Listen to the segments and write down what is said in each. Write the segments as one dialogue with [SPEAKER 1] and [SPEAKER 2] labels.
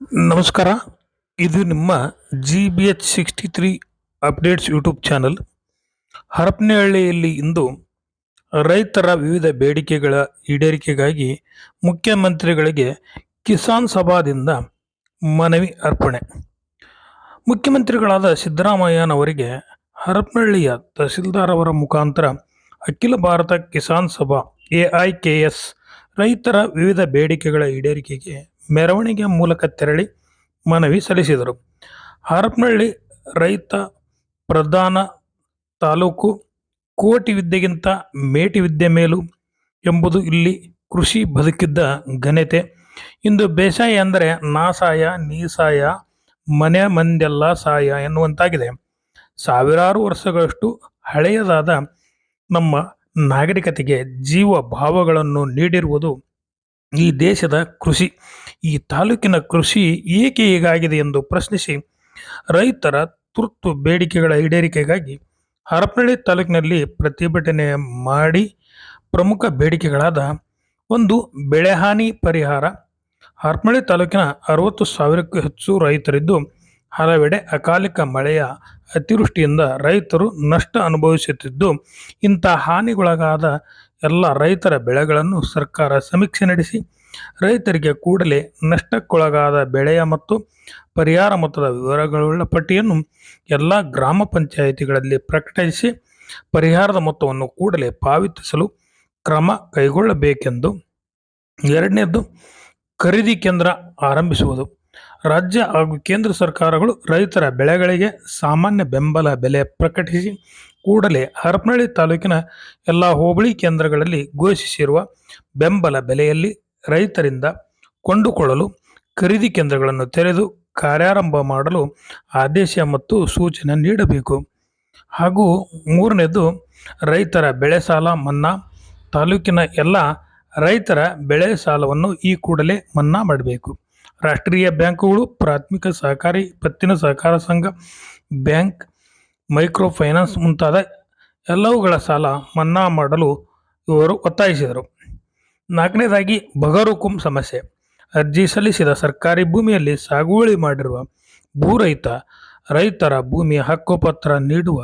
[SPEAKER 1] ನಮಸ್ಕಾರ. ಇದು ನಿಮ್ಮ G B H sixty three updates YouTube channel ಹರಪನಹಳ್ಳಿಯಲ್ಲಿ ಇಂದು ರೈತರ ವಿವಿಧ ಬೇಡಿಕೆಗಳ ಈಡೇರಿಕೆಗಾಗಿ ಮುಖ್ಯಮಂತ್ರಿಗಳಿಗೆ ಕಿಸಾನ್ ಸಭಾದಿಂದ ಮನವಿ ಅರ್ಪಣೆ. ಮುಖ್ಯಮಂತ್ರಿಗಳಾದ ಸಿದ್ದರಾಮಯ್ಯನವರಿಗೆ ಹರಪನಹಳ್ಳಿಯ ತಹಸೀಲ್ದಾರ್ ಅವರ ಮುಖಾಂತರ ಅಖಿಲ ಭಾರತ ಕಿಸಾನ್ ಸಭಾ ಎಐಕೆಎಸ್ ರೈತರ ವಿವಿಧ ಬೇಡಿಕೆಗಳ ಈಡೇರಿಕೆಗೆ ಮೆರವಣಿಗೆ ಮೂಲಕ ತೆರಳಿ ಮನವಿ ಸಲ್ಲಿಸಿದರು. ಹರಪನಹಳ್ಳಿ ರೈತ ಪ್ರಧಾನ ತಾಲೂಕು ಕೋಟಿ ವಿದ್ಯೆಗಿಂತ ಮೇಟಿ ವಿದ್ಯೆ ಮೇಲು ಎಂಬುದು ಇಲ್ಲಿ ಕೃಷಿ ಬದುಕಿದ್ದ ಘನತೆ. ಇಂದು ಬೇಸಾಯ ಅಂದರೆ ನಾಸಾಯ, ನೀಸಾಯ, ಮನೆ ಮಂದೆಲ್ಲ ಸಾಯ ಎನ್ನುವಂತಾಗಿದೆ. ಸಾವಿರಾರು ವರ್ಷಗಳಷ್ಟು ಹಳೆಯದಾದ ನಮ್ಮ ನಾಗರಿಕತೆಗೆ ಜೀವ ಭಾವಗಳನ್ನು ನೀಡಿರುವುದು ಈ ದೇಶದ ಕೃಷಿ. ಈ ತಾಲೂಕಿನ ಕೃಷಿ ಏಕೆ ಹೀಗಾಗಿದೆ ಎಂದು ಪ್ರಶ್ನಿಸಿ ರೈತರ ತುರ್ತು ಬೇಡಿಕೆಗಳ ಈಡೇರಿಕೆಗಾಗಿ ಹರಪನಹಳ್ಳಿ ತಾಲೂಕಿನಲ್ಲಿ ಪ್ರತಿಭಟನೆ ಮಾಡಿ ಪ್ರಮುಖ ಬೇಡಿಕೆಗಳಾದ ಒಂದು ಬೆಳೆಹಾನಿ ಪರಿಹಾರ, ಹರಪನಹಳ್ಳಿ ತಾಲೂಕಿನ ಅರವತ್ತು ಸಾವಿರಕ್ಕೂ ಹೆಚ್ಚು ರೈತರಿದ್ದು ಹಲವೆಡೆ ಅಕಾಲಿಕ ಮಳೆಯ ಅತಿವೃಷ್ಟಿಯಿಂದ ರೈತರು ನಷ್ಟ ಅನುಭವಿಸುತ್ತಿದ್ದು, ಇಂಥ ಹಾನಿಗೊಳಗಾದ ಎಲ್ಲ ರೈತರ ಬೆಳೆಗಳನ್ನು ಸರ್ಕಾರ ಸಮೀಕ್ಷೆ ನಡೆಸಿ ರೈತರಿಗೆ ಕೂಡಲೇ ನಷ್ಟಕ್ಕೊಳಗಾದ ಬೆಳೆಯ ಮತ್ತು ಪರಿಹಾರ ಮೊತ್ತದ ವಿವರಗಳುಳ್ಳ ಪಟ್ಟಿಯನ್ನು ಎಲ್ಲ ಗ್ರಾಮ ಪಂಚಾಯಿತಿಗಳಲ್ಲಿ ಪ್ರಕಟಿಸಿ ಪರಿಹಾರದ ಮೊತ್ತವನ್ನು ಕೂಡಲೇ ಪಾವತಿಸಲು ಕ್ರಮ ಕೈಗೊಳ್ಳಬೇಕೆಂದು. ಎರಡನೇದ್ದು, ಖರೀದಿ ಕೇಂದ್ರ ಆರಂಭಿಸುವುದು. ರಾಜ್ಯ ಹಾಗೂ ಕೇಂದ್ರ ಸರ್ಕಾರಗಳು ರೈತರ ಬೆಳೆಗಳಿಗೆ ಸಾಮಾನ್ಯ ಬೆಂಬಲ ಬೆಲೆ ಪ್ರಕಟಿಸಿ ಕೂಡಲೇ ಹರಪನಹಳ್ಳಿ ತಾಲೂಕಿನ ಎಲ್ಲ ಹೋಬಳಿ ಕೇಂದ್ರಗಳಲ್ಲಿ ಘೋಷಿಸಿರುವ ಬೆಂಬಲ ಬೆಲೆಯಲ್ಲಿ ರೈತರಿಂದ ಕೊಂಡುಕೊಳ್ಳಲು ಖರೀದಿ ಕೇಂದ್ರಗಳನ್ನು ತೆರೆದು ಕಾರ್ಯಾರಂಭ ಮಾಡಲು ಆದೇಶ ಮತ್ತು ಸೂಚನೆ ನೀಡಬೇಕು. ಹಾಗೂ ಮೂರನೇದು, ರೈತರ ಬೆಳೆ ಸಾಲ ಮನ್ನಾ, ತಾಲೂಕಿನ ಎಲ್ಲ ರೈತರ ಬೆಳೆ ಸಾಲವನ್ನು ಈ ಕೂಡಲೇ ಮನ್ನಾ ಮಾಡಬೇಕು. ರಾಷ್ಟ್ರೀಯ ಬ್ಯಾಂಕುಗಳು, ಪ್ರಾಥಮಿಕ ಸಹಕಾರಿ, ಪತ್ತಿನ ಸಹಕಾರ ಸಂಘ, ಬ್ಯಾಂಕ್, ಮೈಕ್ರೋ ಫೈನಾನ್ಸ್ ಮುಂತಾದ ಎಲ್ಲವುಗಳ ಸಾಲ ಮನ್ನಾ ಮಾಡಲು ಇವರು ಒತ್ತಾಯಿಸಿದರು. ನಾಲ್ಕನೇದಾಗಿ ಬಗರುಕುಂ ಸಮಸ್ಯೆ. ಅರ್ಜಿ ಸಲ್ಲಿಸಿದ ಸರ್ಕಾರಿ ಭೂಮಿಯಲ್ಲಿ ಸಾಗುವಳಿ ಮಾಡಿರುವ ಭೂರಹಿತ ರೈತರ ಭೂಮಿಯ ಹಕ್ಕುಪತ್ರ ನೀಡುವ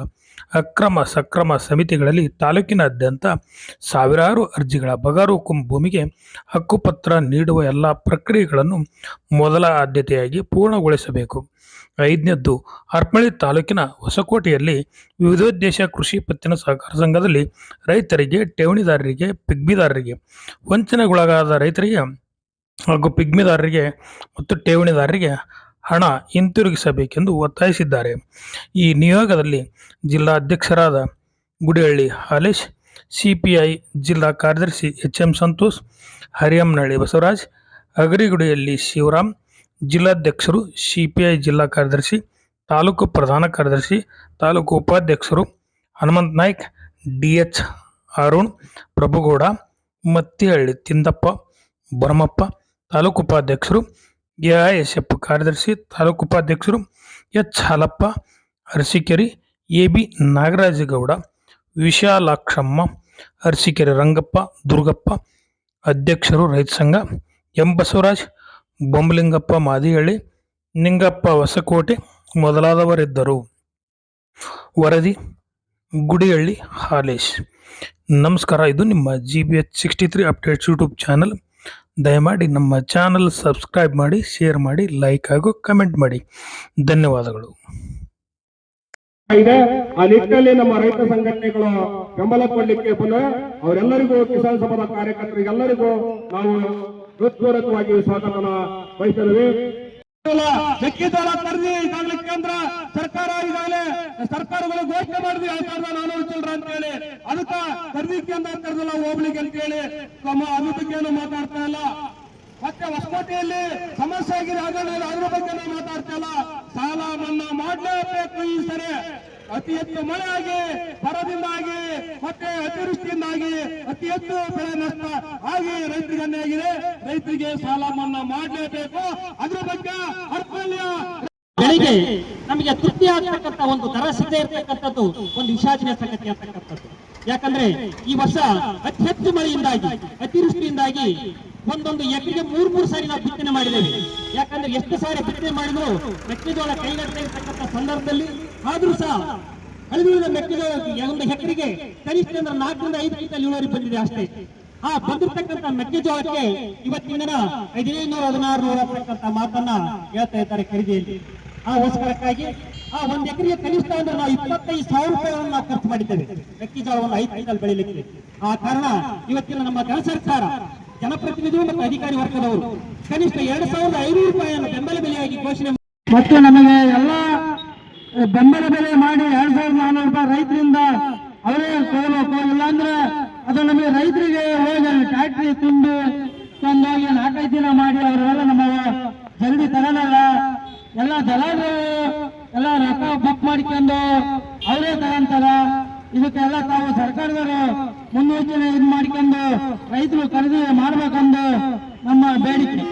[SPEAKER 1] ಅಕ್ರಮ ಸಕ್ರಮ ಸಮಿತಿಗಳಲ್ಲಿ ತಾಲೂಕಿನಾದ್ಯಂತ ಸಾವಿರಾರು ಅರ್ಜಿಗಳ ಬಗರುಕುಂ ಭೂಮಿಗೆ ಹಕ್ಕುಪತ್ರ ನೀಡುವ ಎಲ್ಲ ಪ್ರಕ್ರಿಯೆಗಳನ್ನು ಮೊದಲ ಆದ್ಯತೆಯಾಗಿ ಪೂರ್ಣಗೊಳಿಸಬೇಕು. ಐದನೇದ್ದು ಹರಪನಹಳ್ಳಿ ತಾಲೂಕಿನ ಹೊಸಕೋಟೆಯಲ್ಲಿ ವಿವಿಧೋದ್ದೇಶ ಕೃಷಿ ಪತ್ತಿನ ಸಹಕಾರ ಸಂಘದಲ್ಲಿ ರೈತರಿಗೆ, ಠೇವಣಿದಾರರಿಗೆ, ಪಿಗ್ಮಿದಾರರಿಗೆ, ವಂಚನೆಗೊಳಗಾದ ರೈತರಿಗೆ ಹಾಗೂ ಪಿಗ್ಮಿದಾರರಿಗೆ ಮತ್ತು ಠೇವಣಿದಾರರಿಗೆ ಹಣ ಹಿಂತಿರುಗಿಸಬೇಕೆಂದು ಒತ್ತಾಯಿಸಿದ್ದಾರೆ. ಈ ನಿಯೋಗದಲ್ಲಿ ಜಿಲ್ಲಾಧ್ಯಕ್ಷರಾದ ಗುಡಿಹಳ್ಳಿ ಹಾಲೇಶ್, ಸಿಪಿಐ ಜಿಲ್ಲಾ ಕಾರ್ಯದರ್ಶಿ ಎಚ್ ಎಂ ಸಂತೋಷ್ ಹರಿಯಂನಹಳ್ಳಿ ಬಸವರಾಜ್ ಅಗರಿಗುಡಿಯಲ್ಲಿ ಶಿವರಾಮ್, ಜಿಲ್ಲಾಧ್ಯಕ್ಷರು ಸಿಪಿಐ ಜಿಲ್ಲಾ ಕಾರ್ಯದರ್ಶಿ, ತಾಲೂಕು ಪ್ರಧಾನ ಕಾರ್ಯದರ್ಶಿ, ತಾಲೂಕು ಉಪಾಧ್ಯಕ್ಷರು ಹನುಮಂತ್ ನಾಯ್ಕ್ ಡಿ ಎಚ್ ಅರುಣ್, ಪ್ರಭುಗೌಡ, ಮತ್ತಿಹಳ್ಳಿ ತಿಂದಪ್ಪ, ಭರಮಪ್ಪ, ತಾಲೂಕು ಉಪಾಧ್ಯಕ್ಷರು ಎ ಐ ಎಸ್ ಎಫ್ ಕಾರ್ಯದರ್ಶಿ, ತಾಲೂಕು ಉಪಾಧ್ಯಕ್ಷರು H. Halappa, Arasikere A. B. Nagarajagowda, Vishalakshamma, Arasikere Rangappa, Durgappa, ಅಧ್ಯಕ್ಷರು ರೈತ ಸಂಘ, ಎಂ. ಬಸವರಾಜ್ ಬೊಂಬಲಿಂಗಪ್ಪ ಮಾದಿಹಳ್ಳಿ, ನಿಂಗಪ್ಪ ಹೊಸಕೋಟೆ ಮೊದಲಾದವರಿದ್ದರು. ವರದಿ, ಗುಡಿಹಳ್ಳಿ ಹಾಲೇಶ್. ನಮಸ್ಕಾರ, ಇದು ನಿಮ್ಮ G B H sixty three updates YouTube channel ದಯಮಾಡಿ ನಮ್ಮ ಚಾನಲ್ ಸಬ್ಸ್ಕ್ರೈಬ್ ಮಾಡಿ, ಶೇರ್ ಮಾಡಿ, ಲೈಕ್ ಹಾಗೂ ಕಮೆಂಟ್ ಮಾಡಿ. ಧನ್ಯವಾದಗಳು.
[SPEAKER 2] ಇದೆ. ಆ ನಿಟ್ಟಿನಲ್ಲಿ ನಮ್ಮ ರೈತ ಸಂಘಟನೆಗಳು ಬೆಂಬಲ ಕೊಡಲಿಕ್ಕೆ ಪುನಃ ಅವರೆಲ್ಲರಿಗೂ ಕಿಸಾನ್ ಸಭಾದ ಕಾರ್ಯಕರ್ತರಿಗೆಲ್ಲರಿಗೂ ನಾವು ಹೃತ್ಪೂರ್ವಕವಾಗಿ ಸ್ವಾಗತನ ಬಯಸಿದ್ದೇವೆ ಮೆಕ್ಕೆಜೋಳ ಖರೀದಿ ಈಗಾಗಲೇ ಕೇಂದ್ರ ಸರ್ಕಾರ ಈಗಾಗಲೇ ಸರ್ಕಾರಗಳು ಘೋಷಣೆ ಮಾಡಿದ್ವಿ. ಎರಡ್ ಸಾವಿರದ ನಾನೂರು ಚಿಲ್ಲರ ಅಂತ ಹೇಳಿ. ಅದಕ್ಕ ಖರೀದಿ ಕೇಂದ್ರ ಕರೆದಿಲ್ಲ ಹೋಗ್ಲಿಕ್ಕೆ ಅಂತ ಹೇಳಿ. ತಮ್ಮ ಅದ್ರ ಬಗ್ಗೆ ಏನು ಮಾತಾಡ್ತಾ ಇಲ್ಲ. ಮತ್ತೆ ಹೊಸಕೋಟೆಯಲ್ಲಿ ಸಮಸ್ಯೆ ಆಗಿದೆ. ಹಾಗೆ ಅದ್ರ ಬಗ್ಗೆ ನಾವು ಮಾತಾಡ್ತಾ ಇಲ್ಲ. ಸಾಲ ಮನ್ನಾ ಮಾಡಲೇಬೇಕು ಈ ಸರಿ. ಅತಿ ಹೆಚ್ಚು ಮಳೆ ಆಗಿ ಬರದಿಂದಾಗಿ ಮತ್ತೆ ಅತಿವೃಷ್ಟಿಯಿಂದಾಗಿ ಅತಿ ಹೆಚ್ಚು ಬೆಳೆ ನಷ್ಟ ಆಗಿ ರೈತರಿಗೆ ಆಗಿದೆ. ರೈತರಿಗೆ ಸಾಲ ಮನ್ನಾ ಮಾಡಲೇಬೇಕು. ಅದ್ರ ಬಗ್ಗೆ ಅರ್ಪಲ್ಯ
[SPEAKER 3] ಬೆಳೆಗೆ ನಮಗೆ ತೃಪ್ತಿ ಆಗ್ತಕ್ಕಂಥ ಒಂದು ದರ ಸಿಗದೆ ಇರತಕ್ಕಂಥದ್ದು, ಒಂದು ವಿಷಾದನೀಯ ಸಂಗತಿ ಅಂತಕ್ಕಂಥದ್ದು ಯಾಕಂದ್ರೆ ಈ ವರ್ಷ ಅತಿ ಹೆಚ್ಚು ಮಳೆಯಿಂದಾಗಿ ಅತಿವೃಷ್ಟಿಯಿಂದಾಗಿ ಒಂದೊಂದು ಎಕರೆಗೆ ಮೂರ್ ಮೂರು ಸಾರಿ ನಾವು ಬಿತ್ತನೆ ಮಾಡಿದ್ದೇವೆ. ಯಾಕಂದ್ರೆ ಎಷ್ಟು ಸಾರಿ ಬಿತ್ತನೆ ಮಾಡಿದ್ರು ಮೆಕ್ಕೆಜೋಳ ಕೈಗಟ್ಟೆ ಇರ್ತಕ್ಕಂಥ ಸಂದರ್ಭದಲ್ಲಿ ಆದ್ರೂ ಸಹ ಅಳಿವಿನ ಮೆಕ್ಕೆಜೋಳ ಒಂದು ಎಕರೆಗೆ ಕನಿಷ್ಠ ಅಂದ್ರೆ ನಾಲ್ಕರಿಂದ ಐದು ಕ್ವಿಂಟಲ್ ಇಳುವರಿ ಬಂದಿದೆ ಅಷ್ಟೇ. ಆ ಬಂದಿರ್ತಕ್ಕಂಥ ಮೆಕ್ಕೆಜೋಳಕ್ಕೆ ಇವತ್ತಿನ ದಿನ ನೂರ ಹದಿನಾರು ನೂರ ಮಾತನ್ನ ಹೇಳ್ತಾ ಇದ್ದಾರೆ ಖರೀದಿಯಲ್ಲಿ. ಆ ಅವಸರಕ್ಕಾಗಿ ಆ ಒಂದ್ ಎಕರೆಗೆ ಕನಿಷ್ಠ ಅಂದ್ರೆ ನಾವು ಇಪ್ಪತ್ತೈದು ಸಾವಿರ ರೂಪಾಯಿಗಳನ್ನು ನಾವು ಖರ್ಚು ಮಾಡಿದ್ದೇವೆ. ಮೆಕ್ಕೆಜೋಳವನ್ನು ಐದು ಬೆಳಿಲಿಕ್ಕೆ. ಆ ಕಾರಣ ಇವತ್ತಿನ ನಮ್ಮ ಜನ ಸರ್ಕಾರ, ಜನಪ್ರತಿನಿಧಿಗಳು ಮತ್ತು ಅಧಿಕಾರಿ ವರ್ಗದವರು ಕನಿಷ್ಠ ಎರಡು ಸಾವಿರದ ಐನೂರು ರೂಪಾಯಿಯನ್ನು ಬೆಂಬಲ ಬೆಲೆಯಾಗಿ ಘೋಷಣೆ
[SPEAKER 4] ಮತ್ತು ನಮಗೆ ಎಲ್ಲ ಬೆಂಬಲ ಬೆಲೆ ಮಾಡಿ ಎರಡ್ ಸಾವಿರದ ನಾನ್ನೂರು ರೂಪಾಯಿ ರೈತರಿಂದ ಮಾಡ್ಕೊಂಡು ಅವರೇ ತಗೊಂತಾರ ಇದಕ್ಕೆಲ್ಲ ತಾವು ಸರ್ಕಾರದವರು ಮುನ್ನೂಚನೆ ಇದು ಮಾಡ್ಕೊಂಡು ರೈತರು ಖರೀದಿ ಮಾಡ್ಬೇಕಂದು ನಮ್ಮ ಬೇಡಿಕೆ.